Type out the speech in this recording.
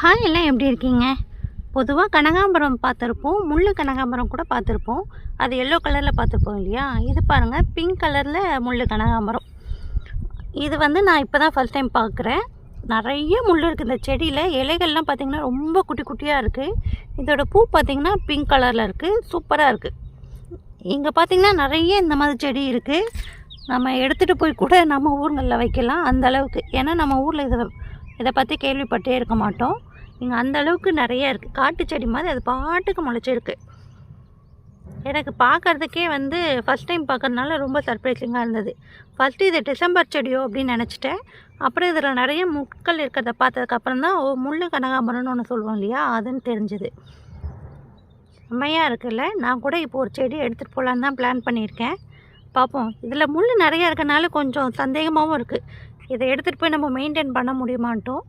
Hi எல்லாம் எப்படி இருக்கீங்க? பொதுவாக கனகாம்பரம் பார்த்துருப்போம். முள்ளு கனகாம்பரம் கூட பார்த்துருப்போம். அது எல்லோ கலரில் பார்த்துருப்போம் இல்லையா? இது பாருங்கள் பிங்க் கலரில் முள்ளு கனகாம்பரம். இது வந்து நான் இப்போ தான் ஃபஸ்ட் டைம் பார்க்குறேன். நிறைய முள் இருக்குது இந்த செடியில் இலைகள்லாம் பார்த்திங்கன்னா ரொம்ப குட்டி குட்டியாக இருக்குது இதோட பூ பார்த்திங்கன்னா பிங்க் கலரில் இருக்குது சூப்பராக இருக்குது இங்கே பார்த்திங்கன்னா நிறைய இந்த மாதிரி செடி இருக்குது நம்ம எடுத்துகிட்டு போய் கூட நம்ம ஊருங்களில் வைக்கலாம் அந்த அளவுக்கு. ஏன்னா நம்ம ஊரில் இதை இதை பற்றி கேள்விப்பட்டே இருக்க மாட்டோம். இங்கே அந்த அளவுக்கு நிறைய இருக்குது காட்டு செடி மாதிரி அது பாட்டுக்கு முளைச்சிருக்கு. எனக்கு பார்க்கறதுக்கே வந்து ஃபஸ்ட் டைம் பார்க்கறதுனால ரொம்ப சர்ப்ரைசிங்காக இருந்தது. ஃபஸ்ட்டு இது டிசம்பர் செடியோ அப்படின்னு நினச்சிட்டேன். அப்புறம் இதில் நிறைய முட்கள் இருக்கிறத பார்த்ததுக்கப்புறம் தான் ஓ முள்ளு கனகாம்பரம்னு ஒன்று சொல்லுவோம் இல்லையா? அதுன்னு தெரிஞ்சுது. செம்மையாக இருக்குல்ல? நான் கூட இப்போ ஒரு செடி எடுத்துகிட்டு போகலான்னு தான் பிளான் பண்ணியிருக்கேன். பார்ப்போம். இதில் முள் நிறையா இருக்கனால கொஞ்சம் சந்தேகமாகவும் இருக்குது இதை எடுத்துகிட்டு போய் நம்ம மெயின்டைன் பண்ண முடியுமான்ட்டும்